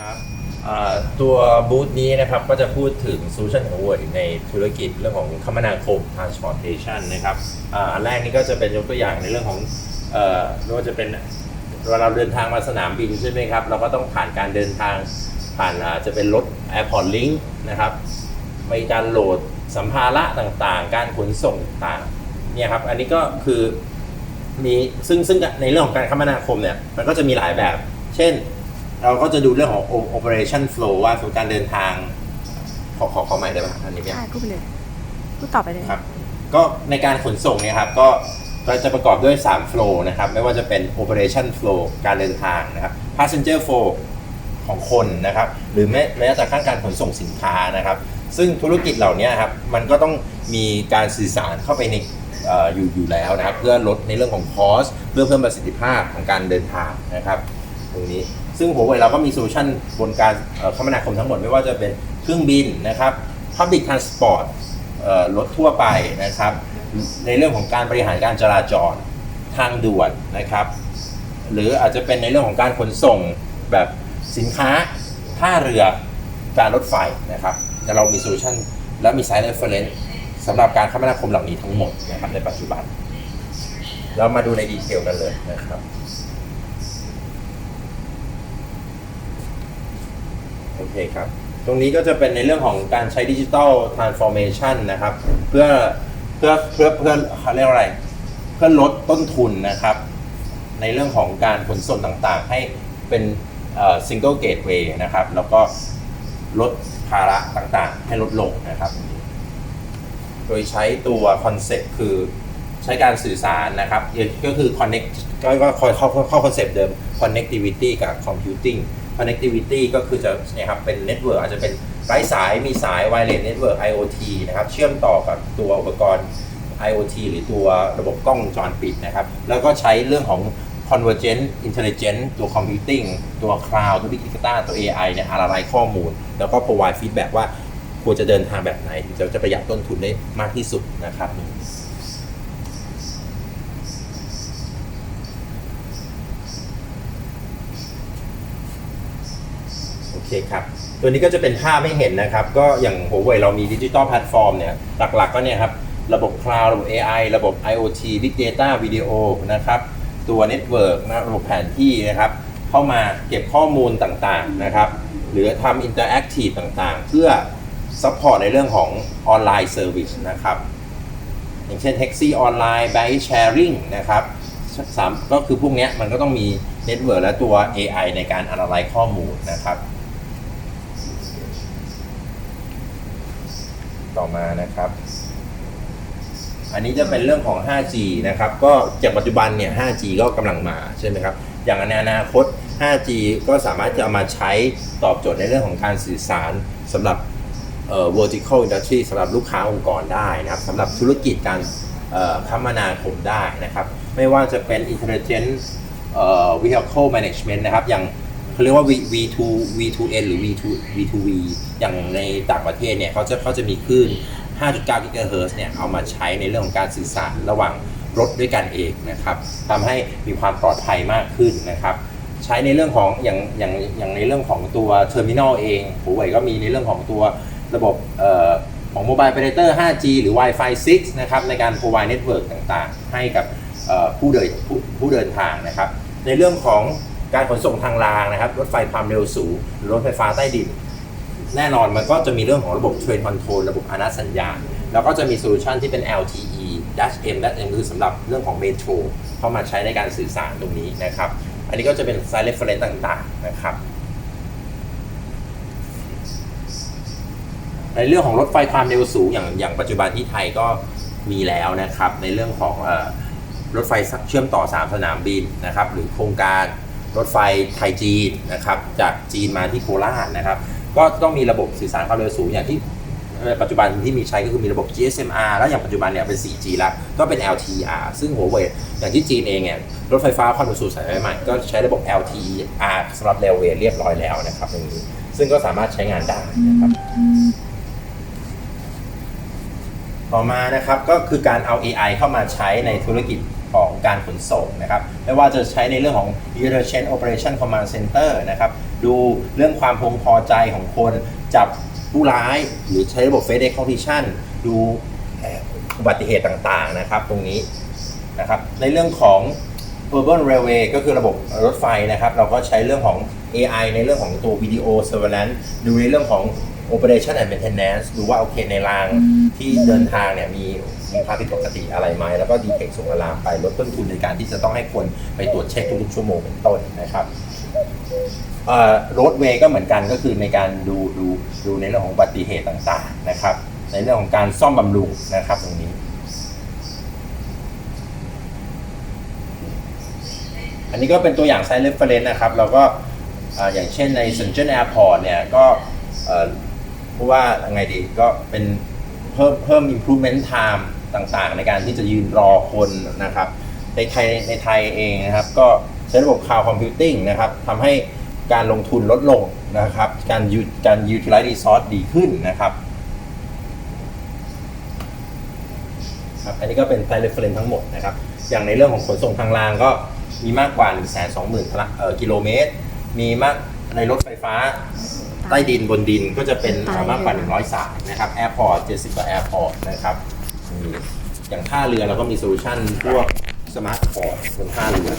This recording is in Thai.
ครับตัวบูธนี้นะครับก็จะพูดถึง Solution of World ในธุรกิจเรื่องของคมนาคม transportation นะครับอันแรกนี่ก็จะเป็นยกตัวอย่างในเรื่องของไม่ว่าจะเป็นเวลาเราเดินทางมาสนามบินใช่ไหมครับ เราก็ต้องผ่านการเดินทางผ่านจะเป็นรถ Airport Link นะครับมีการโหลดสัมภาระต่างๆ การขนส่งต่างเนี่ยครับอันนี้ก็คือมีซึ่งซึ่งในเรื่องของการคมนาคมเนี่ยมันก็จะมีหลายแบบ เช่น เราก็จะดูเรื่องของ o- operation flow ว่าสมมติการเดินทาง ขอขอขอใหม่ได้ไหมครับอันนี้เนี่ยใช่พูดไปเลยพูดต่อไปเลยครับ ก็ในการขนส่งเนี่ยครับ ก็เราจะประกอบด้วย 3 flow นะครับ ไม่ว่าจะเป็น operation flow การเดินทางนะครับ passenger flow ของคนนะครับ หรือแม้แม้แต่ขั้นการขนส่งสินค้านะครับ ซึ่งธุรกิจเหล่านี้ครับ มันก็ต้องมีการสื่อสารเข้าไปในเอ่ออยู่อยู่แล้วนะครับ เพื่อลดในเรื่องของ cost เพื่อเพิ่มประสิทธิภาพของการเดินทางนะครับ ตรงนี้ ซึ่งหัวเว่ยเราก็มีโซลูชันบนการคมนาคมทั้งหมดไม่ว่าจะเป็นเครื่องบินนะครับ Public Transport รถทั่วไปนะครับ ในเรื่องของการบริหารการจราจรทางด่วนนะครับ หรืออาจจะเป็นในเรื่องของการขนส่งแบบสินค้าท่าเรือการรถไฟนะครับแต่เรามีโซลูชันและมีไซต์เรฟเฟรนซ์สำหรับการคมนาคมเหล่านี้ทั้งหมดนะครับในปัจจุบัน เรามาดูในดีเทลกันเลยนะครับ เคครับ ตรงนี้ก็จะเป็นในเรื่องของการใช้ดิจิ t a ลทรานส์ฟอร์เมชันนะครับ เพื่อเพื่อเพื่อเพื่อเขาเรียกอะไร เพื่อลดต้นทุนนะครับ ในเรื่องของการขนส่งต่างๆ ให้เป็นซิงเกิลเกตเวย์นะครับ แล้วก็ลดภาระต่างๆ ให้ลดลงนะครับ โดยใช้ตัวคอนเซ็ปต์คือใช้การสื่อสารนะครับ ก็คือ connect ก็ก็คอยเข้าเข้าคอนเซ็ปต์เดิม connectivity กับ computing connectivity ก็คือจะเนี่ยครับเป็น network อาจจะเป็นไร้สายมีสาย wireless network IoT นะครับ เชื่อมต่อกับตัวอุปกรณ์ IoT หรือตัวระบบกล้องวงจรปิดนะครับ แล้วก็ใช้เรื่องของ convergent intelligent ตัว computing ตัว cloud ตัว big data ตัว AI เนี่ยอะไรข้อมูล แล้วก็ provide feedback ว่าควรจะเดินทางแบบไหนถึงจะจะประหยัดต้นทุนได้มากที่สุดนะครับ เคครับ ตัวนี้ก็จะเป็นภาพให้เห็นนะครับ ก็อย่างหัวเว่ยเรามีดิจิ t a ลแพลตฟอร์มเนี่ย หลักๆก็เนี่ยครับ ระบบ Cloud ระบบ AI ระบบ IoT Big Data Video นะครับ ตัว Network นะระบบแผนที่นะครับ เข้ามาเก็บข้อมูลต่างๆนะครับ หรือทำ Interactive ต่างๆ เพื่อ Support ในเรื่องของออนไลน์ Service นะครับ อย่างเช่นแท็กซี่ออนไลน์ไบค์แชร์ริงนะครับสามก็คือพวกเนี้ยมันก็ต้องมีเน็ตเวิร์กและตัว AI ในการ analyze ข้อมูลนะครับ ต่อมานะครับ อันนี้จะเป็นเรื่องของ 5G นะครับ ก็จากปัจจุบันเนี่ย 5G ก็กำลังมาใช่ไหมครับ อย่างในอนาคต 5G ก็สามารถจะเอามาใช้ตอบโจทย์ในเรื่องของการสื่อสารสำหรับเอ่อ vertical industry สำหรับลูกค้าองค์กรได้นะครับสำหรับธุรกิจการคมนาคมได้นะครับ ไม่ว่าจะเป็น intelligent vehicle management นะครับ อย่าง เขาเรียกว่า V V2 V2N หรือ V2 V2V อย่างในต่างประเทศเนี่ยเขาจะเขาจะมีคลื่น 5.9 GHz เฮิร์เนี่ยเอามาใช้ในเรื่องของการสื่อสารระหว่างรถด้วยกันเองนะครับทำให้มีความปลอดภัยมากขึ้นนะครับ ใช้ในเรื่องของอย่างอย่างอย่างในเรื่องของตัวเทอร์มินอลเองหัวเว่ยก็มีในเรื่องของตัวระบบออของ Mobile Operator 5G หรือ Wi-Fi 6 นะครับ ในการ provide network ต่างๆ ให้กับผู้เดินผู้ผู้เดินทางนะครับ ในเรื่องของ การขนส่งทางรางนะครับรถไฟความเร็วสูงหรือรถไฟฟ้าใต้ดิน แน่นอนมันก็จะมีเรื่องของระบบ Train Control ระบบอนาสัญญาณ แล้วก็จะมีโซลูชันที่เป็น LTE Dash M Dash M คือสำหรับเรื่องของเมโทรเข้ามาใช้ในการสื่อสารตรงนี้นะครับ อันนี้ก็จะเป็น Site Reference ต่างๆนะครับในเรื่องของรถไฟความเร็วสูงอย่างอย่างปัจจุบันที่ไทยก็มีแล้วนะครับ ในเรื่องของอรถไฟเชื่อมต่อ 3 สนามบินนะครับ หรือโครงการ รถไฟไทยจีนนะครับจากจีนมาที่โคราชนะครับ ก็ต้องมีระบบสื่อสารความเร็วสูงอย่างที่ปัจจุบันที่มีใช้ก็คือมีระบบ GSMR แล้วอย่างปัจจุบันเนี่ยเป็น 4G แล้วก็เป็น LTR ซึ่งหัวเว่ยอย่างที่จีนเองเนี่ยรถไฟฟ้าความเร็วสูงสายใหม่ก็ใช้ระบบ LTR สำหรับเรลเวย์เรียบร้อยแล้วนะครับตรงนี้ซึ่งก็สามารถใช้งานได้นะครับต่อมานะครับก็คือการเอา AI เข้ามาใช้ในธุรกิจ ของการขนส่งนะครับไม่ว่าจะใช้ในเรื่องของ Intelligent Operation Command Center นะครับดูเรื่องความพึงพอใจของคนจับผู้ร้ายหรือใช้ระบบ Face Recognition ดูเอ่ออุบัติเหตุต่างๆนะครับตรงนี้นะครับในเรื่องของ Urban Railway ก็คือระบบรถไฟนะครับ เราก็ใช้เรื่องของ AI ในเรื่องของตัว Video Surveillance ดูในเรื่องของ Operation and Maintenance ดูว่าโอเคในรางที่เดินทางเนี่ยมีมีความผิดปกติอะไรไหมแล้วก็ดีเทคส่งอะลามไปลดต้นทุนในการที่จะต้องให้คนไปตรวจเช็คทุกชั่วโมงเป็นต้นนะครับรถเวย์ก็เหมือนกันก็คือในการดูดูดูในเรื่องของอุบัติเหตุต่างๆนะครับ ในเรื่องของการซ่อมบำรุงนะครับตรงนี้ อันนี้ก็เป็นตัวอย่างไซส์เรฟเฟรนซ์นะครับ เราก็ อย่างเช่นใน s ซนเจ n แอร์พอร์ตเนี่ยก็เอ่อพูดว่ายังไงดีก็เป็นเพิ่มเพิ่ม improvement time ต่างๆ ในการที่จะยืนรอคนนะครับ ในไทยในไทยเองนะครับ ก็ใช้ระบบ cloud computing นะครับทำให้การลงทุนลดลงนะครับ การยูการ utilize resource ดีขึ้นนะครับครับอันนี้ก็เป็นไซเรฟเฟรนทั้งหมดนะครับ อย่างในเรื่องของขนส่งทางรางก็มีมากกว่า 1 2 0 0 0 0เอ่อกิโลเมตร มีมากในรถไฟฟ้าใต้ดินบนดินก็จะเป็นเอ่อมากกว่า 100 สายนะครับแอร์พอร์ต70กว่าแอร์พอร์ตนะครับมีอย่างท่าเรือเราก็มีโซลูชันพวกสมาร์ทพอร์ตบนท่าเรือ